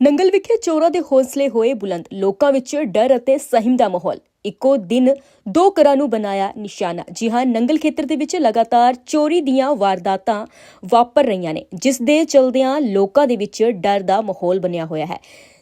ਨੰਗਲ ਵਿਖੇ ਚੋਰਾਂ ਦੇ ਹੌਸਲੇ ਹੋਏ ਬੁਲੰਦ। ਲੋਕਾਂ ਵਿੱਚ ਡਰ ਅਤੇ ਸਹਿਮ ਦਾ ਮਾਹੌਲ। ਇੱਕੋ ਦਿਨ ਦੋ ਘਰਾਂ ਨੂੰ ਬਣਾਇਆ ਨਿਸ਼ਾਨਾ। ਜੀ ਹਾਂ, ਨੰਗਲ ਖੇਤਰ ਦੇ ਵਿੱਚ ਲਗਾਤਾਰ ਚੋਰੀ ਦੀਆਂ ਵਾਰਦਾਤਾਂ ਵਾਪਰ ਰਹੀਆਂ ਨੇ, ਜਿਸ ਦੇ ਚਲਦਿਆਂ ਲੋਕਾਂ ਦੇ ਵਿੱਚ ਡਰ ਦਾ ਮਾਹੌਲ ਬਣਿਆ ਹੋਇਆ ਹੈ।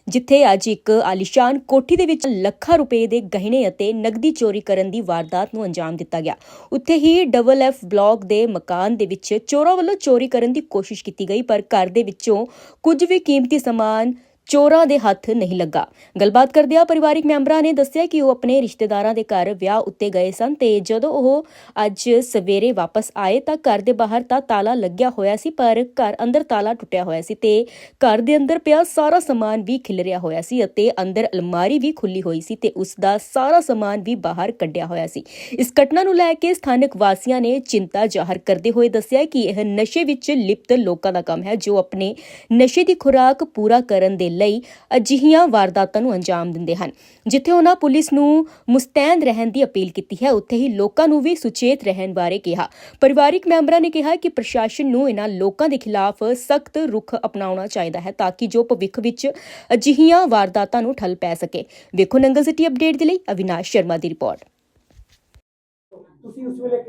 ਜਿੱਥੇ ਅੱਜ ਇੱਕ ਆਲੀਸ਼ਾਨ ਕੋਠੀ ਦੇ ਵਿੱਚ ਲੱਖਾਂ ਰੁਪਏ ਦੇ ਗਹਿਣੇ ਅਤੇ ਨਗਦੀ ਚੋਰੀ ਕਰਨ ਦੀ ਵਾਰਦਾਤ ਨੂੰ ਅੰਜਾਮ ਦਿੱਤਾ ਗਿਆ। ਉੱਥੇ ਹੀ ਡਬਲ ਐਫ ਬਲਾਕ ਦੇ ਮਕਾਨ ਦੇ ਵਿੱਚ ਚੋਰਾਂ ਵੱਲੋਂ ਚੋਰੀ ਕਰਨ ਦੀ ਕੋਸ਼ਿਸ਼ ਕੀਤੀ ਗਈ, ਪਰ ਘਰ ਦੇ ਵਿੱਚੋਂ ਕੁਝ ਵੀ ਕੀਮਤੀ ਸਮਾਨ ਚੋਰਾਂ ਦੇ ਹੱਥ ਨਹੀਂ ਲੱਗਾ। ਗੱਲਬਾਤ ਕਰਦਿਆਂ ਪਰਿਵਾਰਿਕ ਮੈਂਬਰਾਂ ਨੇ ਦੱਸਿਆ ਕਿ ਉਹ ਆਪਣੇ ਰਿਸ਼ਤੇਦਾਰਾਂ ਦੇ ਘਰ ਵਿਆਹ ਉੱਤੇ ਗਏ ਸਨ ਤੇ ਜਦੋਂ ਉਹ ਅੱਜ ਸਵੇਰੇ ਵਾਪਸ ਆਏ ਤਾਂ ਘਰ ਦੇ ਬਾਹਰ ਤਾਂ ਤਾਲਾ ਲੱਗਿਆ ਹੋਇਆ ਸੀ, ਪਰ ਘਰ ਅੰਦਰ ਤਾਲਾ ਟੁੱਟਿਆ ਹੋਇਆ ਸੀ ਤੇ ਘਰ ਦੇ ਅੰਦਰ ਪਿਆ ਸਾਰਾ ਸਮਾਨ ਵੀ ਖਿਲਰਿਆ ਹੋਇਆ ਸੀ ਅਤੇ ਅੰਦਰ ਅਲਮਾਰੀ ਵੀ ਖੁੱਲੀ ਹੋਈ ਸੀ ਤੇ ਉਸ ਦਾ ਸਾਰਾ ਸਮਾਨ ਵੀ ਬਾਹਰ ਕੱਢਿਆ ਹੋਇਆ ਸੀ। ਇਸ ਘਟਨਾ ਨੂੰ ਲੈ ਕੇ ਸਥਾਨਕ ਵਾਸੀਆਂ ਨੇ ਚਿੰਤਾ ਜ਼ਾਹਰ ਕਰਦੇ ਹੋਏ ਦੱਸਿਆ ਕਿ ਇਹ ਨਸ਼ੇ ਵਿੱਚ ਲਿਪਤ ਲੋਕਾਂ ਦਾ ਕੰਮ ਹੈ, ਜੋ ਆਪਣੇ ਨਸ਼ੇ ਦੀ ਖੁਰਾਕ ਪੂਰਾ ਕਰਨ ਦੇ ਲਈ ਅਜਿਹੀਆਂ ਵਾਰਦਾਤਾਂ ਨੂੰ ਅੰਜਾਮ ਦਿੰਦੇ ਹਨ। ਜਿੱਥੇ ਉਹਨਾਂ ਪੁਲਿਸ ਨੂੰ ਮੁਸਤੈਦ ਰਹਿਣ ਦੀ ਅਪੀਲ ਕੀਤੀ ਹੈ, ਉੱਥੇ ਹੀ ਲੋਕਾਂ ਨੂੰ ਵੀ ਸੁਚੇਤ ਰਹਿਣ ਬਾਰੇ ਕਿਹਾ। ਪਰਿਵਾਰਿਕ ਮੈਂਬਰਾਂ ਨੇ ਕਿਹਾ ਕਿ ਪ੍ਰਸ਼ਾਸਨ ਨੂੰ ਇਹਨਾਂ ਲੋਕਾਂ ਦੇ ਖਿਲਾਫ ਸਖਤ ਰੁਖ ਅਪਣਾਉਣਾ ਚਾਹੀਦਾ ਹੈ ਤਾਂ ਕਿ ਜੋ ਭਵਿੱਖ ਵਿੱਚ ਅਜਿਹੀਆਂ ਵਾਰਦਾਤਾਂ ਨੂੰ ਠੱਲ ਪੈ ਸਕੇ। ਵੇਖੋ ਨੰਗਲ ਸਿਟੀ ਅਪਡੇਟ ਦੇ ਲਈ ਅਵਿਨਾਸ਼ ਸ਼ਰਮਾ ਦੀ ਰਿਪੋਰਟ। ਤੁਸੀਂ ਉਸ ਵੇਲੇ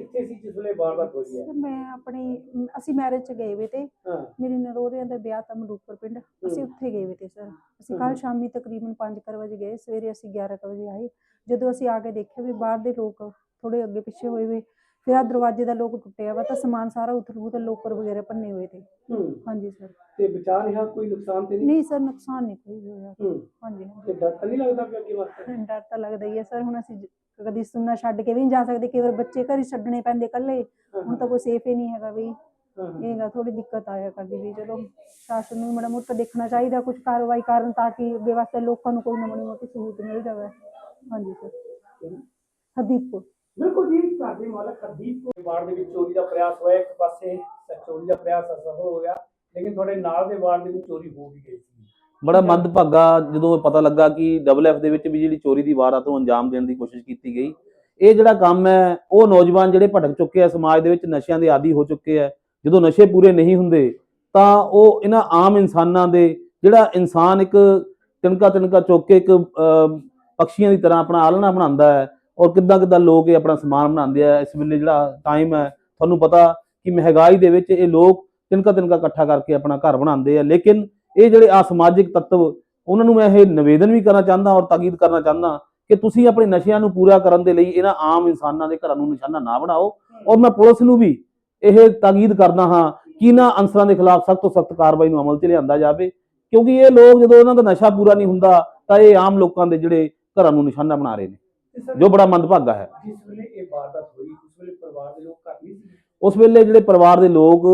ਵੇਲੇ ਵਾਰਦਾਤ ਹੋਈ ਹੈ? ਸਰ ਮੈਂ ਆਪਣੀ ਅਸੀਂ ਮੈਰਿਜ ਚ ਗਏ ਵੇ ਤੇ। ਹਾਂ। ਮੇਰੀ ਨਰੋਰਿਆਂ ਦਾ ਵਿਆਹ ਤਾਂ ਮਲੂਕਪੁਰ ਪਿੰਡ। ਅਸੀਂ। ਉੱਥੇ ਗਏ ਵੇ ਤੇ ਸਰ। ਅਸੀਂ। ਕੱਲ ਸ਼ਾਮੀ ਤਕਰੀਬਨ 5 ਵਜੇ ਗਏ। ਸਵੇਰੇ ਅਸੀਂ 11 ਕੁ ਵਜੇ ਆਏ। ਜਦੋਂ ਅਸੀਂ ਆ ਕੇ ਦੇਖਿਆ ਵੀ ਬਾਹਰ ਦੇ ਲੋਕ ਥੋੜੇ ਅੱਗੇ ਪਿੱਛੇ ਹੋਏ ਵੇ ਫਿਰ ਆ ਦਰਵਾਜ਼ੇ ਦਾ ਲੋਕ ਟੁੱਟਿਆ ਵਾ ਤਾਂ ਸਮਾਨ ਸਾਰਾ ਉਥਲ ਪੁਥਲ ਲੋਕਰ ਵਗੈਰਾ ਭੰਨੇ ਹੋਏ ਤੇ। ਹੂੰ। ਹਾਂਜੀ ਸਰ। ਤੇ ਬਚਾ ਰਿਹਾ ਕੋਈ ਨੁਕਸਾਨ ਤੇ ਨਹੀਂ? ਨਹੀਂ ਸਰ ਨੁਕਸਾਨ ਨਹੀਂ ਕੋਈ ਹੋਇਆ। ਹੂੰ। ਹਾਂਜੀ ਤੇ ਡਰ ਤਾਂ ਨਹੀਂ ਲੱਗਦਾ ਕਿ ਅੱਗੇ ਵਾਸਤੇ ਡਰ ਤਾਂ ਲੱਗਦਾ ਹੀ ਹੈ ਸਰ ਹੁਣ ਅਸੀਂ ਕਦੀ ਸੁਣਨਾ ਛੱਡ ਕੇ ਵੀ ਨਹੀਂ ਜਾ ਸਕਦੇ ਕਈ ਵਾਰ ਬੱਚੇ ਘਰ ਹੀ ਛੱਡਣੇ ਪੈਂਦੇ ਇਕੱਲੇ। ਹੁਣ ਤਾਂ ਕੋਈ ਸੇਫ ਹੀ ਨਹੀਂ ਹੈਗਾ ਵੀ। ਇਹ ਗਾ ਥੋੜੀ ਦਿੱਕਤ ਆਇਆ ਕਰਦੀ ਵੀ ਚਲੋ ਸ਼ਾਸਨ ਨੂੰ ਮਾੜਾ ਮੋਟਾ ਦੇਖਣਾ ਚਾਹੀਦਾ ਕੁਝ ਕਾਰਵਾਈ ਕਰਨ ਤਾਂ ਕਿ ਅੱਗੇ ਵਾਸਤੇ ਲੋਕਾਂ ਨੂੰ ਕੋਈ ਨਾ ਮਾੜੀ ਮੋਟੀ ਸਹੂਲਤ ਮਿਲ ਜਾਵੇ। ਹਾਂਜੀ ਸਰ। ਹਰਦੀਪ ਬਿਲਕੁਲ ਜੀ ਘਰ ਦੇ ਮਾਲਕ ਹਰਦੀਪ ਕੋ ਵਾਰਡ ਦੇ ਵਿੱਚ ਚੋਰੀ ਦਾ ਪ੍ਰਯਾਸ ਹੋਇਆ ਇੱਕ ਪਾਸੇ ਚੋਰੀ ਦਾ ਪ੍ਰਯਾਸ ਅਸਫਲ ਹੋ ਗਿਆ ਲੇਕਿਨ ਤੁਹਾਡੇ ਨਾਲ ਦੇ ਵਾਰਡ ਦੇ ਵਿੱਚ ਚੋਰੀ ਹੋ ਵੀ ਗਈ ਸੀ। ਬੜਾ ਮੰਦਭਾਗਾ ਜਦੋਂ ਪਤਾ ਲੱਗਾ ਕਿ ਡਬਲ ਐਫ ਦੇ ਵਿੱਚ ਵੀ ਜਿਹੜੀ ਚੋਰੀ ਦੀ ਵਾਰਦਾਤ ਨੂੰ ਅੰਜਾਮ ਦੇਣ ਦੀ ਕੋਸ਼ਿਸ਼ ਕੀਤੀ ਗਈ ਇਹ ਜਿਹੜਾ ਕੰਮ ਹੈ ਉਹ ਨੌਜਵਾਨ ਜਿਹੜੇ ਭਟਕ ਚੁੱਕੇ ਆ ਸਮਾਜ ਦੇ ਵਿੱਚ ਨਸ਼ਿਆਂ ਦੇ ਆਦੀ ਹੋ ਚੁੱਕੇ ਆ ਜਦੋਂ ਨਸ਼ੇ ਪੂਰੇ ਨਹੀਂ ਹੁੰਦੇ ਤਾਂ ਉਹ ਇਹਨਾਂ ਆਮ ਇਨਸਾਨਾਂ ਦੇ ਜਿਹੜਾ ਇਨਸਾਨ ਇੱਕ ਤਿਣਕਾ ਤਿਣਕਾ ਚੁੱਕ ਕੇ ਇੱਕ ਪਕਸ਼ੀਆਂ ਦੀ ਤਰ੍ਹਾਂ ਆਪਣਾ ਆਲਣਾ ਬਣਾਉਂਦਾ ਹੈ ਔਰ ਕਿੱਦਾਂ ਕਿੱਦਾਂ ਲੋਕ ਇਹ ਆਪਣਾ ਸਮਾਨ ਬਣਾਉਂਦੇ ਆ, ਇਸ ਵੇਲੇ ਜਿਹੜਾ ਟਾਈਮ ਹੈ, ਤੁਹਾਨੂੰ ਪਤਾ ਕਿ ਮਹਿੰਗਾਈ ਦੇ ਵਿੱਚ ਇਹ ਲੋਕ ਤਿਣਕਾ ਤਿਣਕਾ ਇਕੱਠਾ ਕਰਕੇ ਆਪਣਾ ਘਰ ਬਣਾਉਂਦੇ ਆ, ਲੇਕਿਨ ਇਹ ਜਿਹੜੇ ਅਸਮਾਜਿਕ ਤੱਤਵ, ਉਹਨਾਂ ਨੂੰ ਮੈਂ ਇਹ ਨਿਵੇਦਨ ਵੀ ਕਰਨਾ ਚਾਹੁੰਦਾ ਔਰ ਤਾਕੀਦ ਕਰਨਾ ਚਾਹੁੰਦਾ ਕਿ ਤੁਸੀਂ ਆਪਣੇ ਨਸ਼ਿਆਂ ਨੂੰ ਪੂਰਾ ਕਰਨ ਦੇ ਲਈ ਇਹਨਾਂ ਆਮ ਇਨਸਾਨਾਂ ਦੇ ਘਰਾਂ ਨੂੰ ਨਿਸ਼ਾਨਾ ਨਾ ਬਣਾਓ। ਔਰ ਮੈਂ ਪੁਲਿਸ ਨੂੰ ਵੀ ਇਹ ਤਾਕੀਦ ਕਰਦਾ ਹਾਂ ਕਿ ਇਹਨਾਂ ਅਨਸਰਾਂ ਦੇ ਖਿਲਾਫ ਸਖਤ ਤੋਂ ਸਖਤ ਕਾਰਵਾਈ ਨੂੰ ਅਮਲ 'ਚ ਲਿਆਂਦਾ ਜਾਵੇ, ਕਿਉਂਕਿ ਇਹ ਲੋਕ ਜਦੋਂ ਇਹਨਾਂ ਦਾ ਨਸ਼ਾ ਪੂਰਾ ਨਹੀਂ ਹੁੰਦਾ ਤਾਂ ਇਹ ਆਮ ਲੋਕਾਂ ਦੇ ਜਿਹੜੇ ਘਰਾਂ ਨੂੰ ਨਿਸ਼ਾਨਾ ਬਣਾ ਰਹੇ ਨੇ। ਜੋ ਬੜਾ ਮੰਦਭਾਗਾ ਹੈ। ਜਿਸ ਵੇਲੇ ਇਹ ਵਾਰਦਾਤ ਹੋਈ ਉਸ ਵੇਲੇ ਪਰਿਵਾਰ ਦੇ ਲੋਕ ਘਰ ਨਹੀਂ ਸੀ? ਉਸ ਵੇਲੇ ਜਿਹੜੇ ਪਰਿਵਾਰ ਦੇ ਲੋਕ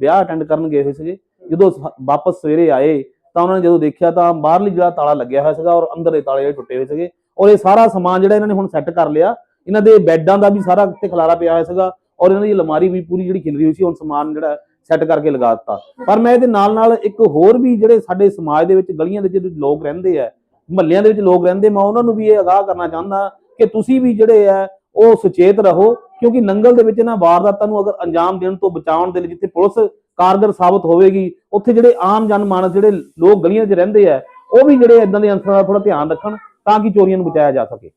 ਵਿਆਹ ਅਟੈਂਡ ਕਰਨ ਗਏ ਹੋਏ ਸੀਗੇ ਜਦੋਂ ਵਾਪਸ ਸਵੇਰੇ ਆਏ ਤਾਂ ਉਹਨਾਂ ਨੇ ਜਦੋਂ ਦੇਖਿਆ ਤਾਂ ਬਾਹਰਲੀ ਜਿਹੜਾ ਤਾਲਾ ਲੱਗਿਆ ਹੋਇਆ ਸੀਗਾ ਔਰ ਅੰਦਰ ਦੇ ਤਾਲੇ ਜਿਹੜੇ ਟੁੱਟੇ ਹੋਏ ਸੀਗੇ ਔਰ ਇਹ ਸਾਰਾ ਸਮਾਨ ਜਿਹੜਾ ਇਹਨਾਂ ਨੇ ਹੁਣ ਸੈੱਟ ਕਰ ਲਿਆ ਇਹਨਾਂ ਦੇ ਬੈੱਡਾਂ ਦਾ ਵੀ ਸਾਰਾ ਉੱਤੇ ਖਲਾਰਾ ਪਿਆ ਹੋਇਆ ਸੀਗਾ ਔਰ ਇਹਨਾਂ ਦੀ ਅਲਮਾਰੀ ਵੀ ਪੂਰੀ ਜਿਹੜੀ ਖਿਲਰੀ ਹੋਈ ਸੀ ਹੁਣ ਸਮਾਨ ਜਿਹੜਾ ਸੈੱਟ ਕਰਕੇ ਲਗਾ ਦਿੱਤਾ। ਪਰ ਮੈਂ ਇਹਦੇ ਨਾਲ ਨਾਲ ਇੱਕ ਹੋਰ ਵੀ ਜਿਹੜੇ ਸਾਡੇ ਸਮਾਜ ਦੇ ਵਿੱਚ ਗਲੀਆਂ ਦੇ ਜਿਹੜੇ ਲੋਕ ਰਹਿੰਦੇ ਆ ਮਹੱਲਿਆਂ ਦੇ ਵਿੱਚ ਲੋਕ ਰਹਿੰਦੇ, ਮੈਂ ਉਹਨਾਂ ਨੂੰ ਵੀ ਇਹ ਅਗਾਹ ਕਰਨਾ ਚਾਹੁੰਦਾ ਕਿ ਤੁਸੀਂ ਵੀ ਜਿਹੜੇ ਆ, ਉਹ ਸੁਚੇਤ ਰਹੋ, ਕਿਉਂਕਿ ਨੰਗਲ ਦੇ ਵਿੱਚ ਇਹਨਾਂ ਵਾਰਦਾਤਾਂ ਨੂੰ ਅਗਰ ਅੰਜਾਮ ਦੇਣ ਤੋਂ ਬਚਾਉਣ ਦੇ ਲਈ ਜਿੱਥੇ ਪੁਲਿਸ ਕਾਰਗਰ ਸਾਬਤ ਹੋਵੇਗੀ, ਉੱਥੇ ਜਿਹੜੇ ਆਮ ਜਨਮਾਨਸ, ਜਿਹੜੇ ਲੋਕ ਗਲੀਆਂ 'ਚ ਰਹਿੰਦੇ ਆ, ਉਹ ਵੀ ਜਿਹੜੇ ਇਦਾਂ ਦੇ ਅੰਸਰਾਂ ਦਾ ਥੋੜਾ ਧਿਆਨ ਰੱਖਣ ਤਾਂ ਕਿ ਚੋਰੀਆਂ ਨੂੰ ਬਚਾਇਆ ਜਾ ਸਕੇ।